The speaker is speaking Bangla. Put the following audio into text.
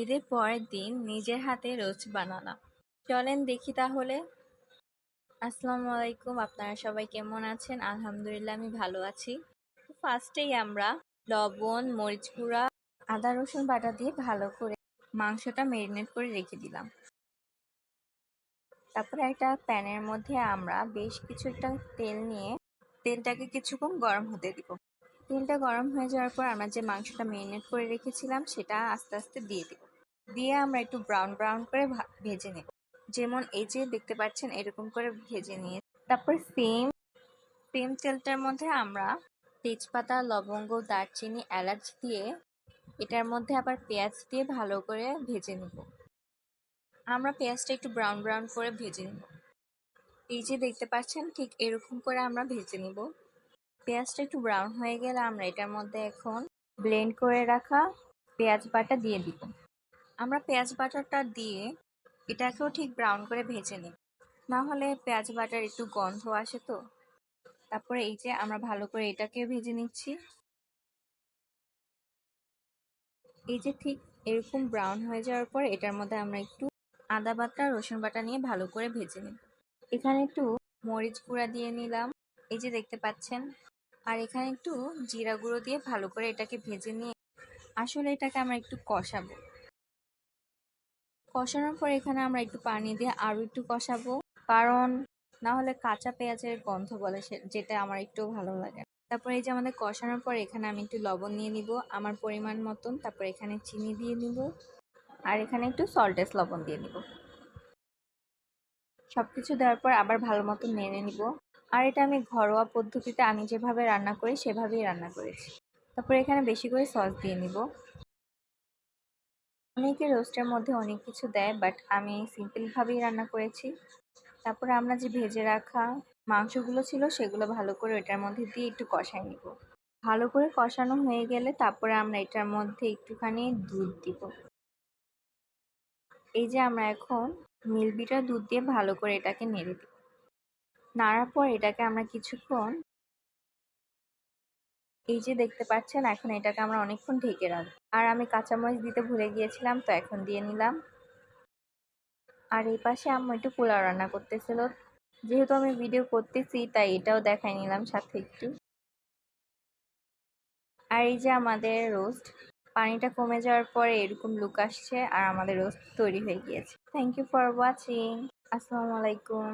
ঈদের পরের দিন নিজের হাতে রোজ বানালাম। চলেন দেখি তাহলে। আসসালামু আলাইকুম, আপনারা সবাই কেমন আছেন? আলহামদুলিল্লাহ, আমি ভালো আছি। ফার্স্টেই আমরা লবণ, মরিচ গুঁড়া, আদা, রসুন বাটা দিয়ে ভালো করে মাংসটা ম্যারিনেট করে রেখে দিলাম। তারপরে একটা প্যানের মধ্যে আমরা বেশ কিছু একটা তেল নিয়ে, তেলটাকে কিছুক্ষণ গরম হতে দিব। তেলটা গরম হয়ে যাওয়ার পর আমরা যে মাংসটা ম্যারিনেট করে রেখেছিলাম, সেটা আস্তে আস্তে দিয়ে দিব। দিয়ে আমরা একটু ব্রাউন ব্রাউন করে ভেজে নেব। যেমন এই যে দেখতে পাচ্ছেন, এরকম করে ভেজে নিয়ে তারপর সেম সেম তেলটার মধ্যে আমরা তেজপাতা, লবঙ্গ, দারচিনি, এলাচ দিয়ে এটার মধ্যে আবার পেঁয়াজ দিয়ে ভালো করে ভেজে নেব। আমরা পেঁয়াজটা একটু ব্রাউন ব্রাউন করে ভেজে নেব। এই যে দেখতে পাচ্ছেন, ঠিক এরকম করে আমরা ভেজে নেব। পেঁয়াজটা একটু ব্রাউন হয়ে গেলে আমরা এটার মধ্যে এখন ব্লেন্ড করে রাখা পেঁয়াজ বাটা দিয়ে দিব। আমরা পেঁয়াজ বাটাটা দিয়ে এটাকেও ঠিক ব্রাউন করে ভেজে নিই না হলে পেঁয়াজ বাটার একটু গন্ধ আসে তো। তারপরে এই যে আমরা ভালো করে এটাকে ভেজে নিচ্ছি। এই যে ঠিক এরকম ব্রাউন হয়ে যাওয়ার পর এটার মধ্যে আমরা একটু আদা বাটা, রসুন বাটা নিয়ে ভালো করে ভেজে নিই এখানে একটু মরিচ গুঁড়া দিয়ে নিলাম। এই যে দেখতে পাচ্ছেন আর এখানে একটু জিরা গুঁড়ো দিয়ে ভালো করে এটাকে ভেজে নিয়ে আসলে এটাকে আমরা একটু কষাবো। কষানোর পর এখানে আমরা একটু পানি দিয়ে আরও একটু কষাবো। কারণ না হলে কাঁচা পেঁয়াজের গন্ধ বলে যেটা আমার একটু ভালো লাগে। তারপর এই যে আমাদের কষানোর পর এখানে আমি একটু লবণ নিয়ে নিব, আমার পরিমাণ মতন। তারপর এখানে চিনি দিয়ে নিব আর এখানে একটু সল্টেস লবণ দিয়ে নিব। সব কিছু দেওয়ার পর আবার ভালো মতো নেড়ে নিব। আর এটা আমি ঘরোয়া পদ্ধতিতে আমি যেভাবে রান্না করি, সেভাবেই রান্না করেছি। তারপর এখানে বেশি করে সস দিয়ে নিব। অনেকে রোস্টের মধ্যে অনেক কিছু দেয়, বাট আমি সিম্পলভাবেই রান্না করেছি। তারপরে আমরা যে ভেজে রাখা মাংসগুলো ছিল, সেগুলো ভালো করে এটার মধ্যে দিয়ে একটু কষাই নিব। ভালো করে কষানো হয়ে গেলে তারপরে আমরা এটার মধ্যে একটুখানি দুধ দিব। এই যে আমরা এখন মিলবিটা দুধ দিয়ে ভালো করে এটাকে নেড়ে দিব। নাড়ার পর এটাকে আমরা কিছুক্ষণ এই যে দেখতে পাচ্ছেন, এখন এটাকে আমরা অনেকক্ষণ ঢেকে রাখব। আর আমি কাঁচামরিচ দিতে ভুলে গিয়েছিলাম, তো এখন দিয়ে নিলাম। আর এই পাশে আম্মু একটু পোলাও রান্না করতেছিল। যেহেতু আমি ভিডিও করতেছি, তাই এটাও দেখাই নিলাম সাথে একটু। আর এই যে আমাদের রোস্ট, পানিটা কমে যাওয়ার পরে এরকম লুক আসছে, আর আমাদের রোস্ট তৈরি হয়ে গিয়েছে। থ্যাংক ইউ ফর ওয়াচিং আসসালামু আলাইকুম।